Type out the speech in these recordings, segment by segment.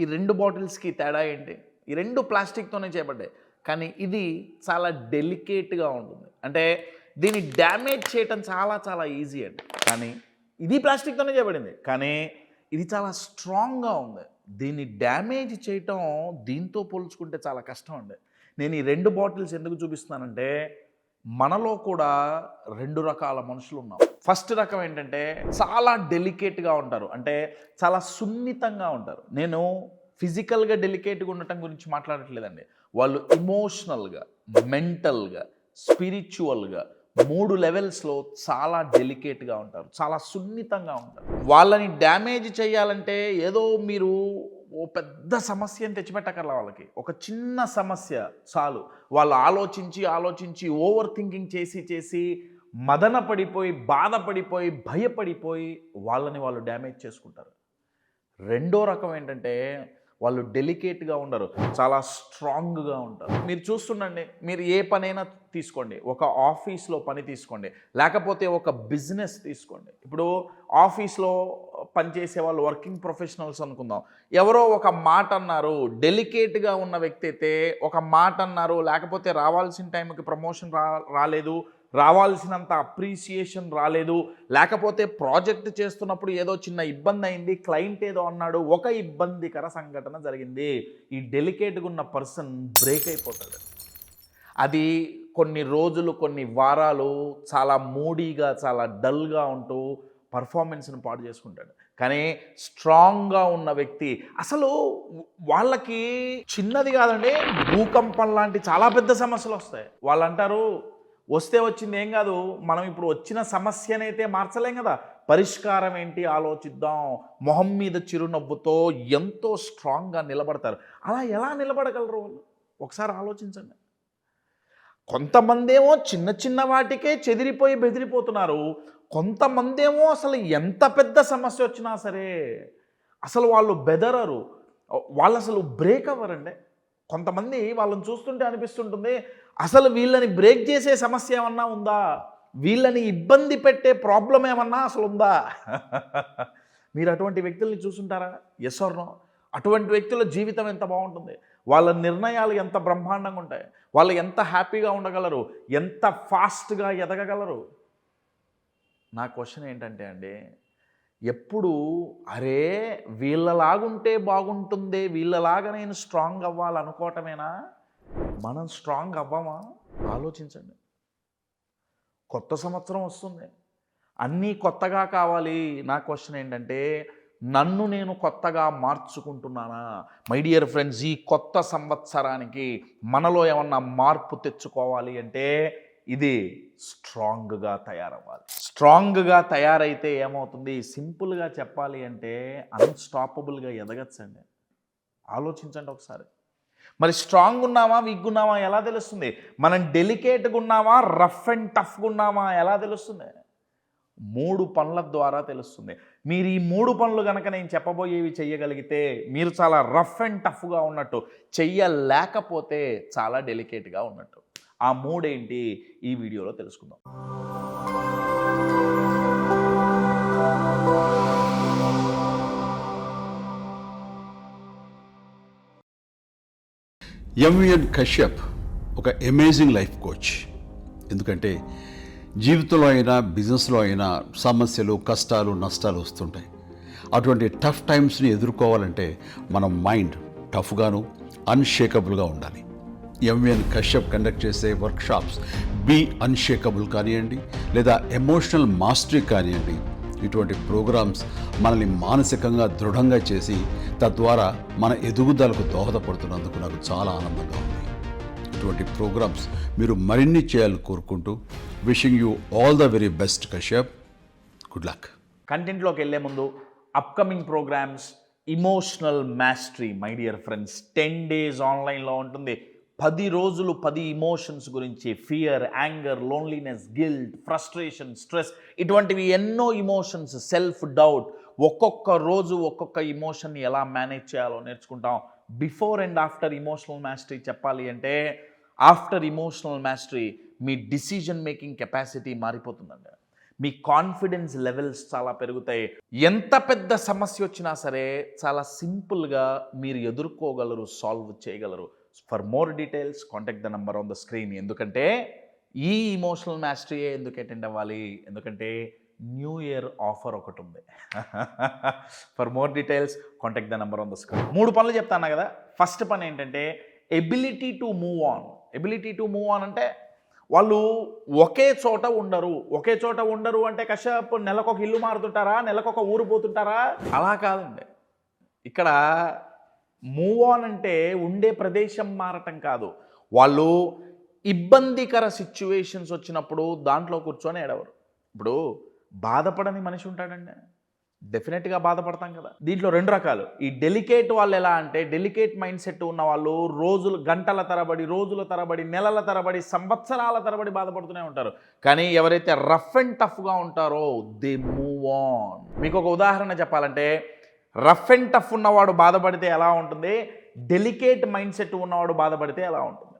ఈ రెండు బాటిల్స్కి తేడా ఏంటి? ఈ రెండు ప్లాస్టిక్తోనే చేపడ్డాయి కానీ ఇది చాలా డెలికేట్గా ఉంటుంది. అంటే దీన్ని డ్యామేజ్ చేయటం చాలా చాలా ఈజీ అండి. కానీ ఇది ప్లాస్టిక్తోనే చేయబడింది. కానీ ఇది చాలా స్ట్రాంగ్గా ఉంది. దీన్ని డ్యామేజ్ చేయటం దీంతో పోల్చుకుంటే చాలా కష్టం అండి. నేను ఈ రెండు బాటిల్స్ ఎందుకు చూపిస్తున్నానంటే మనలో కూడా రెండు రకాల మనుషులు ఉన్నాం ఫస్ట్ రకం ఏంటంటే చాలా డెలికేట్గా ఉంటారు. అంటే చాలా సున్నితంగా ఉంటారు. నేను ఫిజికల్గా డెలికేట్గా ఉండటం గురించి మాట్లాడట్లేదండి. వాళ్ళు ఇమోషనల్గా మెంటల్గా స్పిరిచువల్గా మూడు లెవెల్స్లో చాలా డెలికేట్గా ఉంటారు. చాలా సున్నితంగా ఉంటారు. వాళ్ళని డ్యామేజ్ చేయాలంటే ఏదో మీరు ఓ పెద్ద సమస్యని తెచ్చిపెట్టకర్లా వాళ్ళకి. ఒక చిన్న సమస్య చాలు. వాళ్ళు ఆలోచించి ఆలోచించి ఓవర్ థింకింగ్ చేసి చేసి మదన పడిపోయి బాధపడిపోయి భయపడిపోయి వాళ్ళని వాళ్ళు డ్యామేజ్ చేసుకుంటారు. రెండో రకం ఏంటంటే వాళ్ళు డెలికేట్గా ఉండరు చాలా స్ట్రాంగ్గా ఉంటారు. మీరు చూస్తుండండి మీరు ఏ పనైనా తీసుకోండి ఒక ఆఫీస్లో పని తీసుకోండి లేకపోతే ఒక బిజినెస్ తీసుకోండి. ఇప్పుడు ఆఫీస్లో పనిచేసే వాళ్ళు వర్కింగ్ ప్రొఫెషనల్స్ అనుకుందాం ఎవరో ఒక మాట అన్నారు డెలికేట్గా ఉన్న వ్యక్తి అయితే ఒక మాట అన్నారు లేకపోతే రావాల్సిన టైంకి ప్రమోషన్ రా రాలేదు రావాల్సినంత అప్రిసియేషన్ రాలేదు. లేకపోతే ప్రాజెక్ట్ చేస్తున్నప్పుడు ఏదో చిన్న ఇబ్బంది అయింది క్లయింట్ ఏదో అన్నాడు ఒక ఇబ్బందికర సంఘటన జరిగింది. ఈ డెలికేట్గా ఉన్న పర్సన్ బ్రేక్ అయిపోతాడు. అది కొన్ని రోజులు కొన్ని వారాలు చాలా మూడీగా చాలా డల్గా ఉంటూ పర్ఫార్మెన్స్ని పాడు చేసుకుంటాడు. కానీ స్ట్రాంగ్గా ఉన్న వ్యక్తి అసలు వాళ్ళకి చిన్నది కాదండి భూకంపం లాంటి చాలా పెద్ద సమస్యలు వస్తాయి. వాళ్ళు అంటారు వస్తే వచ్చింది ఏం కాదు మనం ఇప్పుడు వచ్చిన సమస్యనైతే మార్చలేం కదా. పరిష్కారం ఏంటి ఆలోచిద్దాం. మొహం మీద చిరునవ్వుతో ఎంతో స్ట్రాంగ్గా నిలబడతారు. అలా ఎలా నిలబడగలరు వాళ్ళు? ఒకసారి ఆలోచించండి. కొంతమందేమో చిన్న చిన్న వాటికే చెదిరిపోయి బెదిరిపోతున్నారు. కొంతమందేమో అసలు ఎంత పెద్ద సమస్య వచ్చినా సరే అసలు వాళ్ళు బెదరరు. వాళ్ళు అసలు బ్రేక్ అవ్వరండి. కొంతమంది వాళ్ళని చూస్తుంటే అనిపిస్తుంటుంది అసలు వీళ్ళని బ్రేక్ చేసే సమస్య ఏమన్నా ఉందా? వీళ్ళని ఇబ్బంది పెట్టే ప్రాబ్లం ఏమన్నా అసలు ఉందా? మీరు అటువంటి వ్యక్తుల్ని చూసుంటారా? ఎస్ అటువంటి వ్యక్తుల జీవితం ఎంత బాగుంటుంది? వాళ్ళ నిర్ణయాలు ఎంత బ్రహ్మాండంగా ఉంటాయి? వాళ్ళు ఎంత హ్యాపీగా ఉండగలరు? ఎంత ఫాస్ట్గా ఎదగగలరు? నా క్వశ్చన్ ఏంటంటే అండి ఎప్పుడు అరే వీళ్ళలాగుంటే బాగుంటుంది వీళ్ళలాగా నేను స్ట్రాంగ్ అవ్వాలనుకోవటమేనా? మనం స్ట్రాంగ్ అవ్వమా? ఆలోచించండి. కొత్త సంవత్సరం వస్తుంది. అన్నీ కొత్తగా కావాలి. నా క్వశ్చన్ ఏంటంటే నన్ను నేను కొత్తగా మార్చుకుంటున్నానా? మై డియర్ ఫ్రెండ్స్ ఈ కొత్త సంవత్సరానికి మనలో ఏమన్నా మార్పు తెచ్చుకోవాలి అంటే ఇది స్ట్రాంగ్గా తయారవ్వాలి. స్ట్రాంగ్గా తయారైతే ఏమవుతుంది? సింపుల్గా చెప్పాలి అంటే అన్స్టాపబుల్గా ఎదగచ్చండి. ఆలోచించండి ఒకసారి. మరి స్ట్రాంగ్ ఉన్నామా? వీక్ ఉన్నామా? ఎలా తెలుస్తుంది? మనం డెలికేట్గా ఉన్నామా? రఫ్ అండ్ టఫ్గా ఉన్నామా? ఎలా తెలుస్తుంది? మూడు పనుల ద్వారా తెలుస్తుంది. మీరు ఈ మూడు పనులు కనుక నేను చెప్పబోయేవి చేయగలిగితే మీరు చాలా రఫ్ అండ్ టఫ్గా ఉన్నట్టు చెయ్యలేకపోతే చాలా డెలికేట్గా ఉన్నట్టు. ఆ మూడేంటి? ఈ వీడియోలో తెలుసుకుందాం. ఎంవిఎన్ కశ్యప్ ఒక అమేజింగ్ లైఫ్ కోచ్ ఎందుకంటే జీవితంలో అయినా బిజినెస్లో అయినా సమస్యలు కష్టాలు నష్టాలు వస్తుంటాయి. అటువంటి టఫ్ టైమ్స్ని ఎదుర్కోవాలంటే మన మైండ్ టఫ్గాను అన్షేకబుల్గా ఉండాలి. ఎంవిఎన్ కశ్యప్ కండక్ట్ చేసే వర్క్షాప్స్ బీ అన్షేకబుల్ కానివ్వండి లేదా ఎమోషనల్ మాస్టరీ కానివ్వండి ఇటువంటి ప్రోగ్రామ్స్ మనల్ని మానసికంగా దృఢంగా చేసి తద్వారా మన ఎదుగుదలకు దోహదపడుతున్నందుకు నాకు చాలా ఆనందంగా ఉంది. ఇటువంటి ప్రోగ్రామ్స్ మీరు మరిన్ని చేయాలని కోరుకుంటూ wishing you all the very best Kashyap good luck కంటెంట్లోకి వెళ్ళే ముందు upcoming programmes emotional mastery my dear friends ten days ఆన్లైన్లో ఉంటుంది. పది రోజులు పది ఇమోషన్స్ గురించి fear anger loneliness guilt frustration stress ఇటువంటివి ఎన్నో ఇమోషన్స్ సెల్ఫ్ డౌట్ ఒక్కొక్క రోజు ఒక్కొక్క ఇమోషన్ని ఎలా మేనేజ్ చేయాలో నేర్చుకుంటాం. Before and after emotional mastery చెప్పాలి అంటే ఆఫ్టర్ ఇమోషనల్ మాస్టరీ మీ డిసిజన్ మేకింగ్ కెపాసిటీ మారిపోతుందండి. మీ కాన్ఫిడెన్స్ లెవెల్స్ చాలా పెరుగుతాయి. ఎంత పెద్ద సమస్య వచ్చినా సరే చాలా సింపుల్గా మీరు ఎదుర్కోగలరు సాల్వ్ చేయగలరు. For more details contact the number on the screen ఎందుకంటే ఈ ఇమోషనల్ మ్యాస్టరీ ఎందుకు అటెండ్ అవ్వాలి? ఎందుకంటే న్యూ ఇయర్ ఆఫర్ ఒకటి ఉంది. For more details contact the number on the screen మూడు పనులు చెప్తాను కదా? ఫస్ట్ పని ఏంటంటే ability to move on ability to move on అంటే వాళ్ళు ఒకే చోట ఉండరు. ఒకే చోట ఉండరు అంటే కశ్యప్ నెలకొక ఇల్లు మారుతుంటారా? నెలకొక ఊరు పోతుంటారా? అలా కాదండి. ఇక్కడ మూవ్ ఆన్ అంటే ఉండే ప్రదేశం మారటం కాదు. వాళ్ళు ఇబ్బందికర సిచ్యువేషన్స్ వచ్చినప్పుడు దాంట్లో కూర్చొని ఏడవరు. ఇప్పుడు బాధపడని మనిషి ఉంటాడండి. డెఫినెట్గా బాధపడతాం కదా. దీంట్లో రెండు రకాలు. ఈ డెలికేట్ వాళ్ళు ఎలా అంటే డెలికేట్ మైండ్ సెట్ ఉన్న వాళ్ళు రోజులు గంటల తరబడి రోజుల తరబడి నెలల తరబడి సంవత్సరాల తరబడి బాధపడుతూనే ఉంటారు. కానీ ఎవరైతే రఫ్ అండ్ టఫ్గా ఉంటారో దే మూవ్ ఆన్ మీకు ఒక ఉదాహరణ చెప్పాలంటే రఫ్ అండ్ టఫ్ ఉన్నవాడు బాధపడితే ఎలా ఉంటుంది? డెలికేట్ మైండ్ సెట్ ఉన్నవాడు బాధపడితే ఎలా ఉంటుంది?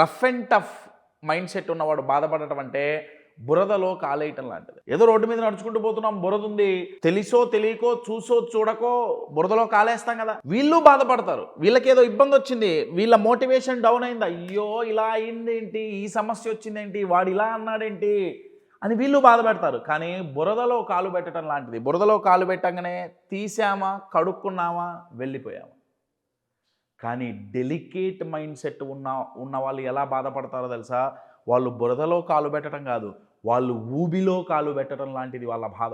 Rough and tough mind set ఉన్నవాడు బాధపడటం అంటే బురదలో కాలేయటం లాంటిది. ఏదో రోడ్డు మీద నడుచుకుంటూ పోతున్నాం బురద ఉంది తెలిసో తెలియకో చూసో చూడకో బురదలో కాలేస్తాం కదా. వీళ్ళు బాధపడతారు. వీళ్ళకి ఏదో ఇబ్బంది వచ్చింది. వీళ్ళ మోటివేషన్ డౌన్ అయింది. అయ్యో ఇలా అయింది ఏంటి ఈ సమస్య వచ్చిందేంటి? వాడు ఇలా అన్నాడేంటి? అని వీళ్ళు బాధపెడతారు. కానీ బురదలో కాలు పెట్టడం లాంటిది. బురదలో కాలు పెట్టగానే తీసామా కడుక్కున్నామా వెళ్ళిపోయామా? కానీ డెలికేట్ మైండ్ సెట్ ఉన్న ఉన్న వాళ్ళు ఎలా బాధపడతారో తెలుసా? వాళ్ళు బురదలో కాలు పెట్టడం కాదు. వాళ్ళు ఊబిలో కాలు పెట్టడం లాంటిది వాళ్ళ బాధ.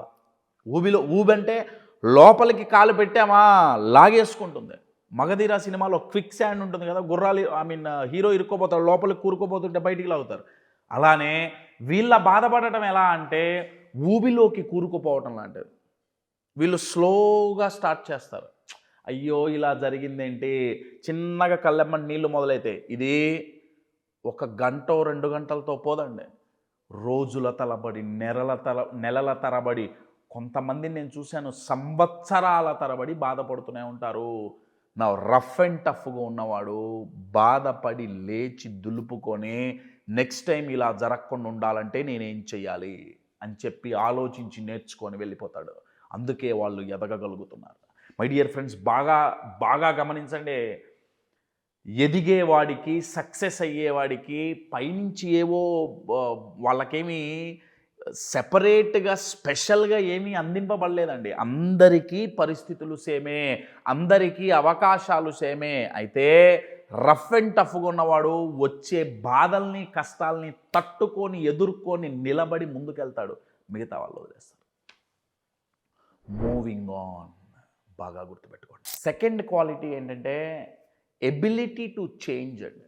ఊబిలో ఊబంటే లోపలికి కాలు పెట్టామా? లాగేసుకుంటుంది. మగధీర సినిమాలో క్విక్ శాండ్ ఉంటుంది కదా గుర్రాలు ఐ మీన్ హీరో ఇరుక్కోపోతాడు లోపలికి కూరుకోపోతుంటే బయటికి లాగుతారు. అలానే వీళ్ళ బాధపడటం ఎలా అంటే ఊబిలోకి కూరుకుపోవటం లాంటిది. వీళ్ళు స్లోగా స్టార్ట్ చేస్తారు. అయ్యో ఇలా జరిగిందేంటి? చిన్నగా కళ్ళెమ్మని నీళ్ళు మొదలైతే ఇది ఒక గంట రెండు గంటలతో పోదండి. రోజుల తలబడి నెలల తల నెలల తరబడి కొంతమందిని నేను చూశాను సంవత్సరాల తరబడి బాధపడుతూనే ఉంటారు. నా రఫ్ అండ్ టఫ్గా ఉన్నవాడు బాధపడి లేచి దులుపుకొని నెక్స్ట్ టైం ఇలా జరగకుండా ఉండాలంటే నేనేం చెయ్యాలి అని చెప్పి ఆలోచించి నేర్చుకొని వెళ్ళిపోతాడు. అందుకే వాళ్ళు ఎదగగలుగుతున్నారు. మై డియర్ ఫ్రెండ్స్ బాగా బాగా గమనించండి. ఎదిగేవాడికి సక్సెస్ అయ్యేవాడికి పైనుంచి ఏవో వాళ్ళకేమీ సెపరేట్గా స్పెషల్గా ఏమీ అందింపబడలేదండి. అందరికీ పరిస్థితులు సేమే అందరికీ అవకాశాలు సేమే. అయితే రఫ్ అండ్ టఫ్గా ఉన్నవాడు వచ్చే బాధల్ని కష్టాల్ని తట్టుకొని ఎదుర్కొని నిలబడి ముందుకెళ్తాడు. మిగతా వాళ్ళు వదిలేస్తారు మూవింగ్ ఆన్ బాగా గుర్తుపెట్టుకోండి. సెకండ్ క్వాలిటీ ఏంటంటే ఎబిలిటీ టు చేంజ్ అండి.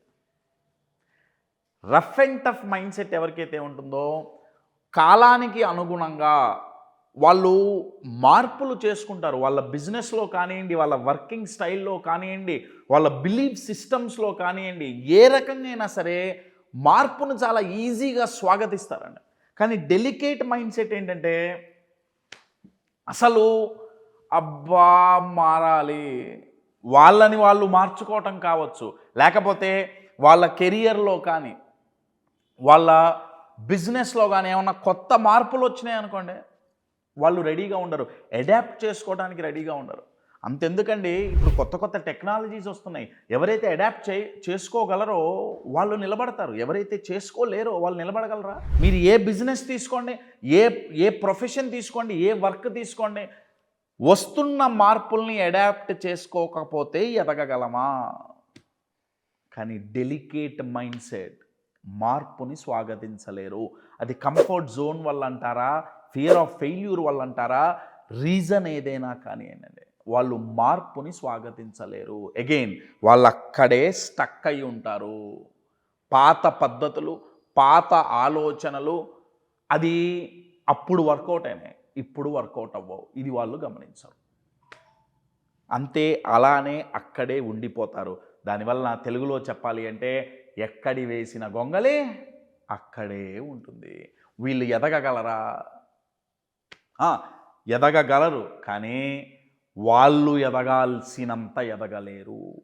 Rough and tough mind set ఎవరికైతే ఉంటుందో కాలానికి అనుగుణంగా వాళ్ళు మార్పులు చేసుకుంటారు. వాళ్ళ బిజినెస్లో కానివ్వండి వాళ్ళ వర్కింగ్ స్టైల్లో కానివ్వండి వాళ్ళ బిలీఫ్ సిస్టమ్స్లో కానివ్వండి ఏ రకంగా అయినా సరే మార్పును చాలా ఈజీగా స్వాగతిస్తారండి. కానీ డెలికేట్ మైండ్ సెట్ ఏంటంటే అసలు అబ్బా మారాలి. వాళ్ళని వాళ్ళు మార్చుకోవటం కావచ్చు. లేకపోతే వాళ్ళ కెరియర్లో కానీ వాళ్ళ బిజినెస్లో కానీ ఏమన్నా కొత్త మార్పులు వచ్చినాయి అనుకోండి వాళ్ళు రెడీగా ఉండరు. అడాప్ట్ చేసుకోవడానికి రెడీగా ఉండరు. అంతెందుకండి ఇప్పుడు కొత్త కొత్త టెక్నాలజీస్ వస్తున్నాయి. ఎవరైతే అడాప్ట్ చే చేసుకోగలరో వాళ్ళు నిలబడతారు. ఎవరైతే చేసుకోలేరో వాళ్ళు నిలబడగలరా? మీరు ఏ బిజినెస్ తీసుకోండి ఏ ఏ ప్రొఫెషన్ తీసుకోండి ఏ వర్క్ తీసుకోండి వస్తున్న మార్పుల్ని అడాప్ట్ చేసుకోకపోతే ఎదగగలమా? కానీ డెలికేట్ మైండ్ సెట్ మార్పుని స్వాగతించలేరు. అది కంఫర్ట్ జోన్ వల్ల అంటారా ఫియర్ ఆఫ్ ఫెయిల్యూర్ వల్ల అంటారా రీజన్ ఏదైనా కానీ ఏంటంటే వాళ్ళు మార్పుని స్వాగతించలేరు. అగైన్ వాళ్ళు అక్కడే స్టక్ అయి ఉంటారు. పాత పద్ధతులు పాత ఆలోచనలు అది అప్పుడు వర్కౌట్ అయినాయి ఇప్పుడు వర్కౌట్ అవ్వవు. ఇది వాళ్ళు గమనించరు. అంతే అలానే అక్కడే ఉండిపోతారు. దానివల్ల నా తెలుగులో చెప్పాలి అంటే ఎక్కడి వేసిన గొంగలే అక్కడే ఉంటుంది. వీళ్ళు ఎదగగలరా? ఎదగగలరు కానీ వాళ్ళు ఎదగాల్సినంత ఎదగలేరు.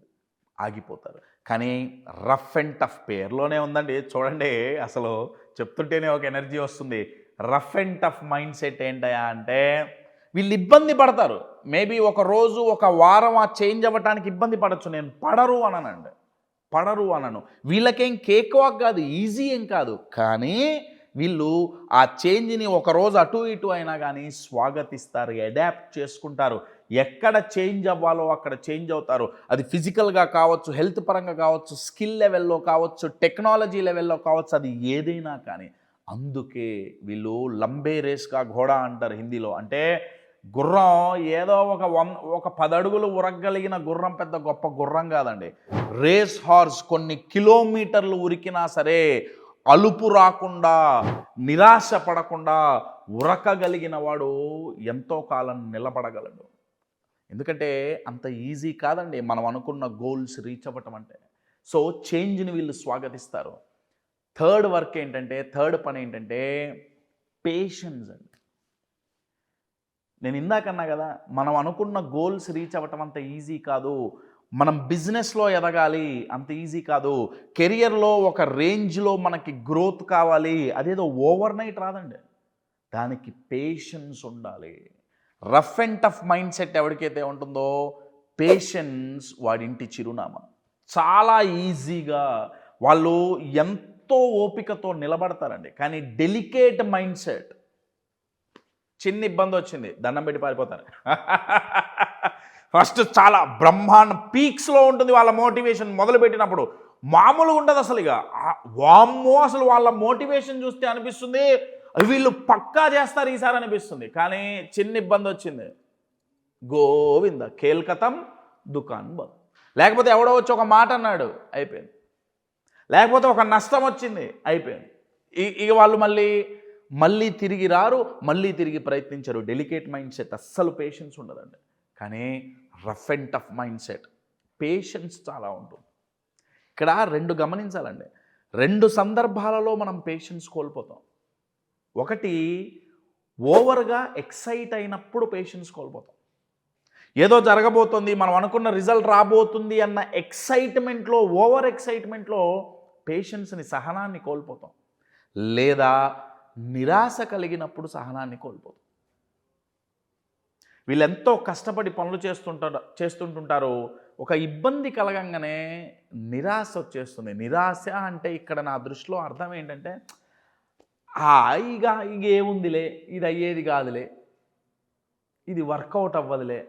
ఆగిపోతారు. కానీ రఫ్ అండ్ టఫ్ పేర్లోనే ఉందండి. చూడండి అసలు చెప్తుంటేనే ఒక ఎనర్జీ వస్తుంది. Rough and tough mind set ఏంటయా అంటే వీళ్ళు ఇబ్బంది పడతారు. మేబీ ఒక రోజు ఒక వారం ఆ చేంజ్ అవ్వటానికి ఇబ్బంది పడచ్చు. నేను పడరు అననండి. పడరు అనను. వీళ్ళకేం కేక్ వాక్ కాదు ఈజీ ఏం కాదు. కానీ వీళ్ళు ఆ చేంజ్ని ఒక రోజు అటు ఇటు అయినా కానీ స్వాగతిస్తారు అడాప్ట్ చేసుకుంటారు. ఎక్కడ చేంజ్ అవ్వాలో అక్కడ చేంజ్ అవుతారు. అది ఫిజికల్గా కావచ్చు హెల్త్ పరంగా కావచ్చు స్కిల్ లెవెల్లో కావచ్చు టెక్నాలజీ లెవెల్లో కావచ్చు అది ఏదైనా కానీ. అందుకే వీళ్ళు లంబే రేస్గా ఘోడా అంటారు హిందీలో. అంటే గుర్రం ఏదో ఒక వన్ ఒక పదడుగులు ఉరగలిగిన ఉరగగలిగిన గుర్రం పెద్ద గొప్ప గుర్రం కాదండి. రేస్ హార్స్ కొన్ని కిలోమీటర్లు ఉరికినా సరే అలుపు రాకుండా నిరాశ పడకుండా ఉరకగలిగిన వాడు ఎంతో కాలం నిలబడగలడు. ఎందుకంటే అంత ఈజీ కాదండి మనం అనుకున్న గోల్స్ రీచ్ అవ్వటం అంటే. సో చేంజ్ని వీళ్ళు స్వాగతిస్తారు. థర్డ్ వర్క్ ఏంటంటే థర్డ్ పని ఏంటంటే పేషెన్స్ అండి. నేను ఇందాకన్నా కదా మనం అనుకున్న గోల్స్ రీచ్ అవ్వటం అంత ఈజీ కాదు. మనం బిజినెస్లో ఎదగాలి అంత ఈజీ కాదు. కెరియర్లో ఒక రేంజ్లో మనకి గ్రోత్ కావాలి. అదేదో ఓవర్ నైట్ రాదండి. దానికి పేషెన్స్ ఉండాలి. Rough and tough mind set ఎవరికైతే ఉంటుందో పేషెన్స్ వాడింటి చిరునామా. చాలా ఈజీగా వాళ్ళు ఎంతో ఓపికతో నిలబడతారండి. కానీ డెలికేట్ మైండ్ సెట్ చిన్న ఇబ్బంది వచ్చింది దండం పెట్టి పారిపోతారు. ఫస్ట్ చాలా బ్రహ్మాండ పీక్స్లో ఉంటుంది వాళ్ళ మోటివేషన్ మొదలుపెట్టినప్పుడు. మామూలుగా ఉండదు అసలు ఇక. వామ్మో అసలు వాళ్ళ మోటివేషన్ చూస్తే అనిపిస్తుంది. వీళ్ళు పక్కా చేస్తారు ఈసారి అనిపిస్తుంది. కానీ చిన్న ఇబ్బంది వచ్చింది. గోవింద కేల్కతం దుకాన్ బంద్. లేకపోతే ఎవడో వచ్చి ఒక మాట అన్నాడు అయిపోయింది. లేకపోతే ఒక నష్టం వచ్చింది అయిపోయింది. ఇక వాళ్ళు మళ్ళీ మళ్ళీ తిరిగి రారు మళ్ళీ తిరిగి ప్రయత్నించరు. డెలికేట్ మైండ్ సెట్ అస్సలు పేషెన్స్ ఉండదండి. కానీ rough and tough mind set. Patience చాలా ఉంటుంది. ఇక్కడ రెండు గమనించాలండి. రెండు సందర్భాలలో మనం పేషెన్స్ కోల్పోతాం. ఒకటి ఓవర్గా ఎక్సైట్ అయినప్పుడు పేషెన్స్ కోల్పోతాం. ఏదో జరగబోతుంది మనం అనుకున్న రిజల్ట్ రాబోతుంది అన్న ఎక్సైట్మెంట్లో ఓవర్ ఎక్సైట్మెంట్లో పేషెన్స్ని సహనాన్ని కోల్పోతాం. లేదా నిరాశ కలిగినప్పుడు సహనాన్ని కోల్పోతాం. వీళ్ళెంతో కష్టపడి పనులు చేస్తుంటారు చేస్తుంటుంటారు ఒక ఇబ్బంది కలగంగానే నిరాశ వచ్చేస్తుంది. నిరాశ అంటే ఇక్కడ నా దృష్టిలో అర్థం ఏంటంటే ఆ ఇక ఇక ఏముందిలే ఇది అయ్యేది కాదులే ఇది వర్కౌట్ అవ్వదులే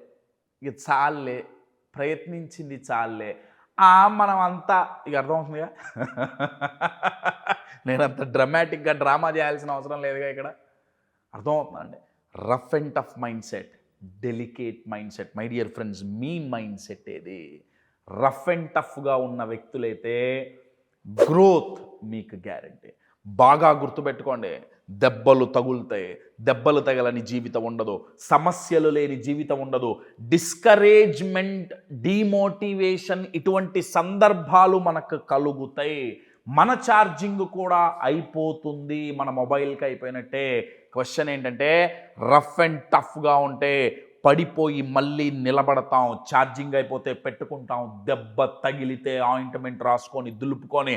ఇక చాలులే ప్రయత్నించింది చాలులే. మనం అంతా ఇక అర్థమవుతుందిగా? నేను అంత డ్రమాటిక్గా డ్రామా చేయాల్సిన అవసరం లేదుగా ఇక్కడ? అర్థమవుతుందండి rough and tough mind set. Delicate mind set my dear friends me mind set ఏది రఫ్ అండ్ టఫ్గా ఉన్న వ్యక్తులైతే గ్రోత్ మీకు గ్యారంటీ బాగా గుర్తుపెట్టుకోండి దెబ్బలు తగులుతాయి. దెబ్బలు తగలని జీవితం ఉండదు. సమస్యలు లేని జీవితం ఉండదు. డిస్కరేజ్మెంట్ డిమోటివేషన్ ఇటువంటి సందర్భాలు మనకు కలుగుతాయి. మన ఛార్జింగ్ కూడా అయిపోతుంది మన మొబైల్కి అయిపోయినట్టే. క్వశ్చన్ ఏంటంటే రఫ్ అండ్ టఫ్గా ఉంటే పడిపోయి మళ్ళీ నిలబడతాం ఛార్జింగ్ అయిపోతే పెట్టుకుంటాం దెబ్బ తగిలితే ఆయింట్మెంట్ రాసుకొని దులుపుకొని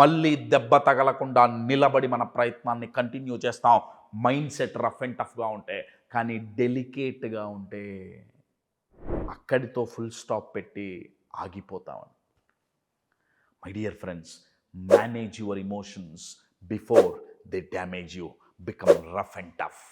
మళ్ళీ దెబ్బ తగలకుండా నిలబడి మన ప్రయత్నాన్ని కంటిన్యూ చేస్తాం. మైండ్ సెట్ రఫ్ అండ్ టఫ్గా ఉంటే కానీ డెలికేట్గా ఉంటే అక్కడితో ఫుల్ స్టాప్ పెట్టి ఆగిపోతాం. My dear friends manage your emotions before they damage you become rough and tough